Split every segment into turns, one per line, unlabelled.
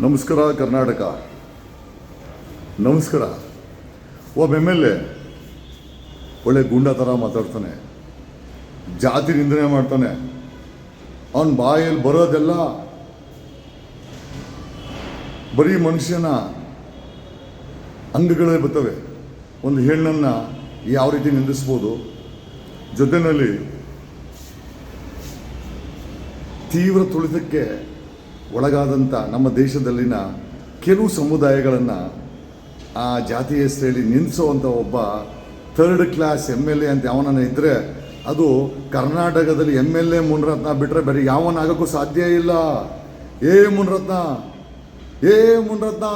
ನಮಸ್ಕಾರ ಕರ್ನಾಟಕ. ನಮಸ್ಕಾರ. ಒಬ್ಬ ಎಂ ಎಲ್ ಎ ಒಳ್ಳೆ ಗುಂಡ ಥರ ಮಾತಾಡ್ತಾನೆ. ಜಾತಿ ನಿಂದನೆ ಮಾಡ್ತಾನೆ. ಅವನ ಬಾಯಲ್ಲಿ ಬರೋದೆಲ್ಲ ಬರೀ ಮನುಷ್ಯನ ಅಂಗಗಳೇ ಬರ್ತವೆ. ಒಂದು ಹೆಣ್ಣನ್ನು ಯಾವ ರೀತಿ ನಿಂದಿಸ್ಬೋದು? ಜೊತೆಯಲ್ಲಿ ತೀವ್ರ ತುಳಿತಕ್ಕೆ ಒಳಗಾದಂಥ ನಮ್ಮ ದೇಶದಲ್ಲಿನ ಕೆಲವು ಸಮುದಾಯಗಳನ್ನು ಆ ಜಾತಿಯ ಹೆಸರಲ್ಲಿ ನಿಲ್ಲಿಸುವಂಥ ಒಬ್ಬ third class M L A ಅಂತ ಯಾವನ ಇದ್ದರೆ ಅದು ಕರ್ನಾಟಕದಲ್ಲಿ ಎಂ ಎಲ್ ಎ ಮುನ್ರತ್ನ ಬಿಟ್ಟರೆ ಬೇರೆ ಯಾವನಾಗೋಕ್ಕೂ ಸಾಧ್ಯ ಇಲ್ಲ. ಏ ಮುನ್ರತ್ನ ಏ ಮುನ್ರತ್ನ,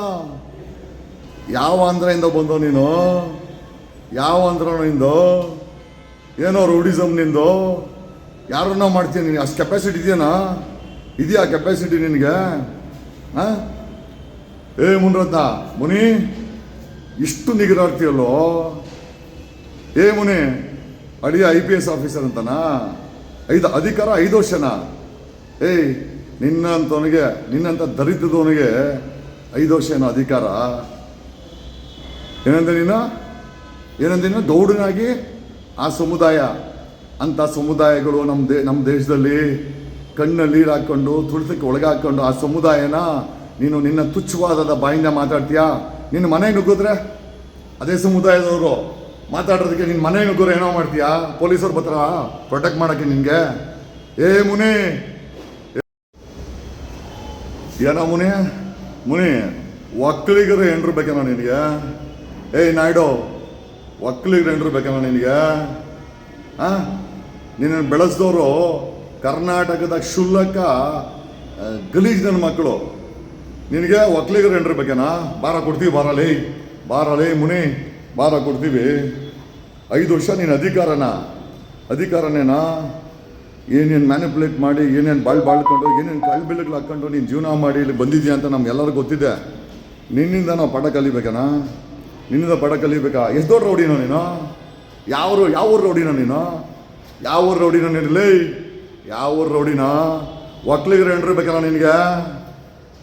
ಯಾವ ಆಂಧ್ರದಿಂದ ಬಂದೋ ನೀನು? ಯಾವ ಆಂಧ್ರನಿಂದೋ? ಏನೋ ರೂಢಿಸಮ್ನಿಂದೋ ನಿಂದು? ಯಾರನ್ನ ಮಾಡ್ತೀನಿ ನೀನು? ಅಷ್ಟು ಕೆಪಾಸಿಟಿ ಇದೆಯಾ ಇದೆಯಾ ಕೆಪಾಸಿಟಿ ನಿನಗೆ? ಹಾಂ? ಏ ಮುನ್ರತ್ನ, ಮುನಿ, ಇಷ್ಟು ನಿಗರಾಡ್ತೀಯಲ್ಲೋ? ಏ ಮುನಿ ಅಡಿಯ ಐ ಪಿ ಎಸ್ ಆಫೀಸರ್ ಅಂತನಾ? ಐದು ಅಧಿಕಾರ, ಐದು ವರ್ಷನಾ? ಏಯ್, ನಿನ್ನಂತವನಿಗೆ, ನಿನ್ನಂತ ದರಿದ್ರದವನಿಗೆ ಐದು ವರ್ಷ ಏನೋ ಅಧಿಕಾರ? ಏನಂದ ನೀನು? ಏನಂದ ನೀನು? ಗೌಡನಾಗಿ? ಆ ಸಮುದಾಯ. ಅಂಥ ಸಮುದಾಯಗಳು ನಮ್ಮ ದೇ, ನಮ್ಮ ದೇಶದಲ್ಲಿ ಕಣ್ಣಲ್ಲಿ ನೀರು ಹಾಕ್ಕೊಂಡು ತುಳಿತಕ್ಕೆ ಒಳಗಾಕೊಂಡು, ಆ ಸಮುದಾಯನ ನೀನು ನಿನ್ನ ತುಚ್ಛವಾದದ ಬಾಯಿಂದ ಮಾತಾಡ್ತೀಯಾ? ನಿನ್ನ ಮನೆ ನುಗ್ಗಿದ್ರೆ ಅದೇ ಸಮುದಾಯದವರು ಮಾತಾಡೋದಕ್ಕೆ ನಿನ್ನ ಮನೆ ನುಗ್ಗೋರು ಏನೋ ಮಾಡ್ತೀಯಾ? ಪೊಲೀಸರು ಬರ್ತಾರ ಪ್ರೊಟೆಕ್ಟ್ ಮಾಡೋಕ್ಕೆ ನಿನಗೆ? ಏ ಮುನಿ! ಏನೋ ಮುನಿ? ಮುನಿ, ಒಕ್ಕಲಿಗರು ಹೆಂಡ್ರು ಬೇಕೇನೋ ನಿನಗೆ? ಏಯ್ ನಾಯ್ಡು, ಒಕ್ಕಲಿಗರು ಹೆಂಡ್ರು ಬೇಕೇನೋ ನಿನಗೆ? ಆ? ನಿನ್ನ ಬೆಳೆಸಿದವರು ಕರ್ನಾಟಕದ ಕ್ಷುಲ್ಲಕ ಗಲೀಜ್ ನನ್ನ ಮಕ್ಕಳು. ನಿನಗೆ ಒಕ್ಕಲಿಗರು ಹೆಂಡ್ರು ಬೇಕೇನಾ ಬಾರ ಕೊಡ್ತೀವಿ ಬಾರಲೇ ಬಾರಲೇ ಮುನಿ ಬಾರ ಕೊಡ್ತೀವಿ. ಐದು ವರ್ಷ ನೀನು ಅಧಿಕಾರನ. ಅಧಿಕಾರನೇನಾ? ಏನೇನು ಮ್ಯಾನಿಪುಲೇಟ್ ಮಾಡಿ, ಏನೇನು ಬಾಳ್ ಬಾಳ್ಕೊಂಡು, ಏನೇನು ಕಾಲ್ಬಿಲ್ಗಳು ಹಾಕ್ಕೊಂಡು ನೀನು ಜೀವನ ಮಾಡಿ ಇಲ್ಲಿ ಬಂದಿದ್ದೀಯ ಅಂತ ನಮ್ಗೆಲ್ಲರಿಗೂ ಗೊತ್ತಿದೆ. ನಿನ್ನಿಂದ ನಾವು ಪಾಠ ಕಲಿಬೇಕನ? ನಿನ್ನಿಂದ ಪಾಠ ಕಲಿಬೇಕಾ? ಎಷ್ಟು ದೊಡ್ಡ ರೌಡಿನೋ ನೀನು? ಯಾವ ಯಾವ ಊರು ರೌಡಿನೋ ನೀನು? ಯಾವ ಊರು ರೌಡಿನೋ ನೀನಿರಲಿ ಯಾವ ಊರು ರೌಡಿನೋ? ಒಕ್ಲಿಗೆ ಹೆಂಡ್ರು ಬೇಕಲ್ಲ ನಿನಗೆ?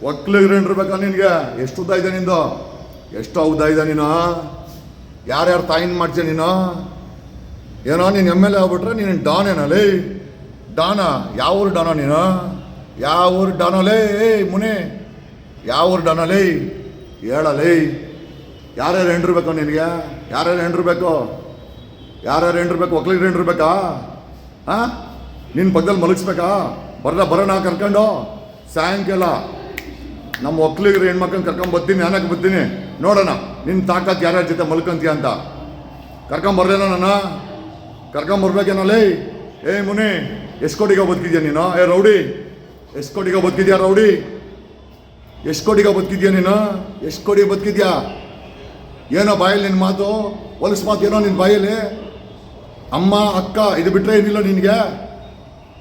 ಒಕ್ಲಿಗೆ ಹೆಂಡ್ರು ಬೇಕಲ್ಲ ನಿನಗೆ? ಎಷ್ಟು ಉದ್ದ ಇದೆ ನಿಂದು? ಎಷ್ಟು ಉದ್ದ ಇದೆ ನೀನು? ಯಾರ್ಯಾರು ತಾಯಿನ ಮಾಡ್ತೀಯ ನೀನು? ಏನೋ ನೀನು ಎಂ ಎಲ್ ಎ ಆಗ್ಬಿಟ್ರೆ ನೀನು ಡಾನ್ ಏನಲೇ ಡಾನ ಯಾವ ಊರು ಡಾನ ನೀನು? ಯಾವ ಊರು ಡಾನಲೇ ಏಯ್ ಮುನಿ. ಯಾವ ಊರು ಡಾನಲೇ ಹೇಳಲೇ ಯಾರ್ಯಾರು ಹೆಂಡ್ರು ಬೇಕೋ ನಿನಗೆ? ಯಾರ್ಯಾರು ಹೆಂಡ್ರು ಬೇಕು? ಯಾರ್ಯಾರು ಹೆಂಡ್ರು ಬೇಕು? ಒಕ್ಲಿಗೆ ಹೆಂಡ್ರು ಬೇಕಾ? ಹಾಂ ನಿನ್ನ ಪಕ್ಕದಲ್ಲಿ ಮಲಗಿಸ್ಬೇಕಾ? ಬರೋಣ ಬರೋಣ ಕರ್ಕೊಂಡು. ಸಾಯಂಕಾಲ ನಮ್ಮ ಒಕ್ಲಿಗರು ಹೆಣ್ಮಕ್ಳನ್ನ ಕರ್ಕೊಂಡು ಬರ್ತೀನಿ ನಾನಕ್ಕೆ ಬರ್ತೀನಿ. ನೋಡೋಣ ನಿನ್ನ ತಾಕತ್ ಯಾರ್ಯಾರ ಜೊತೆ ಮಲ್ಕೊಂತೀಯ ಅಂತ. ಕರ್ಕೊಂಬರ್ದೇನೋ ನನ್ನ? ಕರ್ಕೊಂಬರ್ಬೇಕೇನಲ್ಲಿ ಏ ಮುನಿ, ಎಷ್ಟು ಕೋಟಿಗೆ ಬದುಕಿದ್ಯಾ ನೀನು? ಏ ರೌಡಿ, ಎಷ್ಟು ಕೋಟಿಗೆ ಬದುಕಿದ್ಯಾ ರೌಡಿ? ಎಷ್ಟು ಕೋಟಿಗೆ ಬದುಕಿದ್ಯಾ ನೀನು? ಎಷ್ಟು ಕೋಟಿಗೆ ಬದುಕಿದ್ಯಾ? ಏನೋ ಬಾಯಲ್ಲಿ ನಿನ್ನ ಮಾತು, ಹೊಲಸು ಮಾತು ಏನೋ ನಿನ್ನ ಬಾಯಲ್ಲಿ? ಅಮ್ಮ, ಅಕ್ಕ, ಇದು ಬಿಟ್ಟರೆ ಏನಿಲ್ಲ ನಿನಗೆ?